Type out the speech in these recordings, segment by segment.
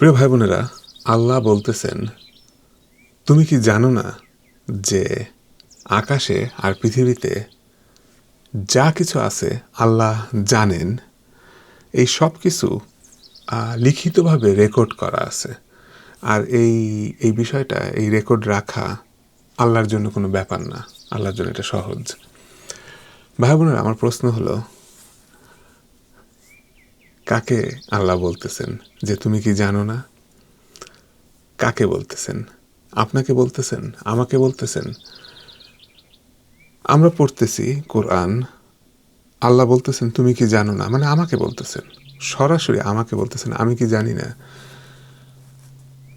প্রিয় ভাই বোনেরা আল্লাহ বলতেছেন, তুমি কি জানো না যে আকাশে আর পৃথিবীতে যা কিছু আছে আল্লাহ জানেন, এই সব কিছু লিখিতভাবে রেকর্ড করা আছে? আর এই এই বিষয়টা, এই রেকর্ড রাখা আল্লাহর জন্য কোনো ব্যাপার না, আল্লাহর জন্য এটা সহজ। ভাই বোনেরা আমার প্রশ্ন হলো কাকে আল্লাহ বলতেছেন? যে তুমি কি জানো না? কাকে বলতেছেন? আপনাকে বলতেছেন? আমাকে বলতেছেন? আমরা পড়তেছি কোরআন, আল্লাহ বলতেছেন, তুমি কি জানো না? মানে আমাকে বলতেছেন। সরাসরি আমাকে বলতেছেন, আমি কি জানি না?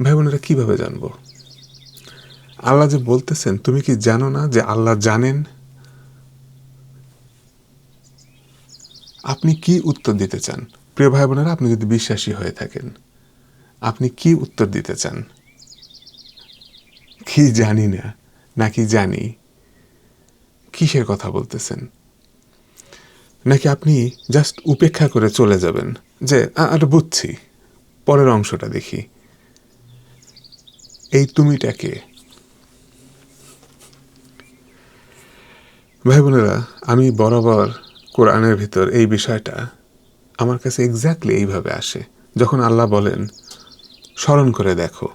ভাই বোনেরা, কীভাবে জানব? আল্লাহ যে বলতেছেন, তুমি কি জানো না যে আল্লাহ জানেন? আপনি কি উত্তর দিতে চান? প্রিয় ভাই বোনেরা আপনি যদি বিশ্বাসী হয়ে থাকেন, আপনি কি উত্তর দিতে চান? কি জানি না, নাকি জানি কিসের কথা বলতেছেন? নাকি আপনি জাস্ট উপেক্ষা করে চলে যাবেন যে আর বুঝছি, পরের অংশটা দেখি। এই তুমিটাকে। ভাই বোনেরা আমি বরাবর কোরআনের ভিতর এই বিষয়টা আমার কাছে এক্স্যাক্টলি এইভাবে আসে। যখন আল্লাহ বলেন, স্মরণ করে দেখো।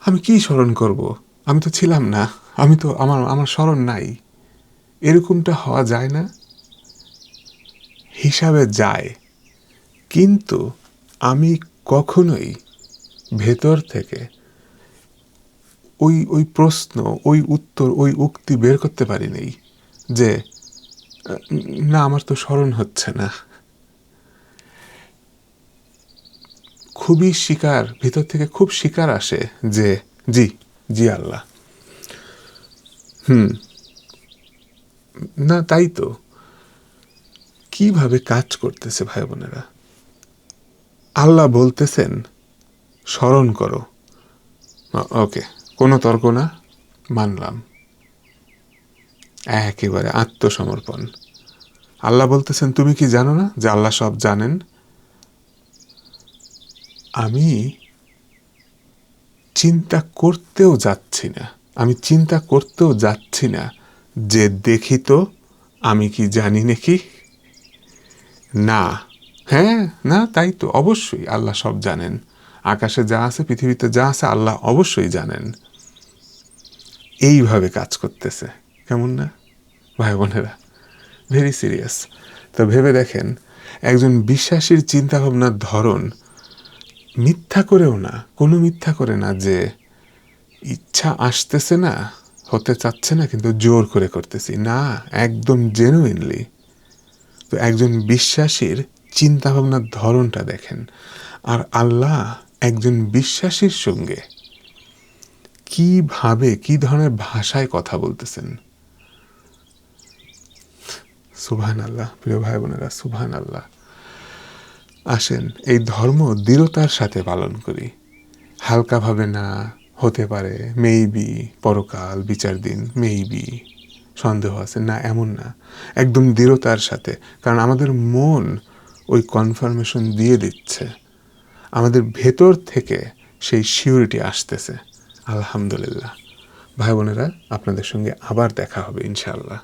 আমি কি স্মরণ করব? আমি তো ছিলাম না। আমি তো, আমার আমার স্মরণ নাই। এরকমটা হওয়া যায় না? হিসাবে যায়। কিন্তু আমি কখনোই ভেতর থেকে ওই ওই প্রশ্ন, ওই উত্তর, ওই উক্তি বের করতে পারি নাই যে না, আমার তো স্মরণ হচ্ছে না। খুবই শিকার, ভিতর থেকে খুব শিকার আসে যে, জি জি আল্লাহ। হুম। না, তাই তো। কীভাবে কাজ করতেছে ভাই বোনেরা? আল্লাহ বলতেছেন, স্মরণ করো। ওকে, কোনো তর্ক না, মানলাম। একেবারে আত্মসমর্পণ। আল্লাহ বলতেছেন, তুমি কি জানো না যে আল্লাহ সব জানেন? আমি চিন্তা করতেও যাচ্ছি না। আমি চিন্তা করতেও যাচ্ছি না যে দেখি তো আমি কি জানি নাকি? না। হ্যাঁ না, তাই তো, অবশ্যই আল্লাহ সব জানেন। আকাশে যা আছে, পৃথিবীতে যা আছে, আল্লাহ অবশ্যই জানেন। এইভাবে কাজ করতেছে। কেমন না ভাই বোনেরা ভেরি সিরিয়াস তো ভেবে দেখেন, একজন বিশ্বাসীর চিন্তা ভাবনার ধরন মিথ্যা করেও না, কোনো মিথ্যা করে না যে ইচ্ছা আসতেছে না, হতে চাচ্ছে না, কিন্তু জোর করে করতেছি। না, একদম জেনুইনলি তো একজন বিশ্বাসীর চিন্তাভাবনার ধরনটা দেখেন। আর আল্লাহ একজন বিশ্বাসীর সঙ্গে কীভাবে কি ধরনের ভাষায় কথা বলতেছেন? সুবহান আল্লাহ প্রিয় ভাই বোনেরা সুবহান আল্লাহ আসেন, এই ধর্ম দৃঢ়তার সাথে পালন করি। হালকাভাবে না, হতে পারে মেইবি পরকাল, বিচার দিন মেইবি সন্দেহ আছে, না, এমন না। একদম দৃঢ়তার সাথে, কারণ আমাদের মন ওই কনফার্মেশন দিয়ে দিচ্ছে। আমাদের ভেতর থেকে সেই সিউরিটি আসতেছে। আলহামদুলিল্লাহ। ভাই বোনেরা, আপনাদের সঙ্গে আবার দেখা হবে, ইনশাআল্লাহ।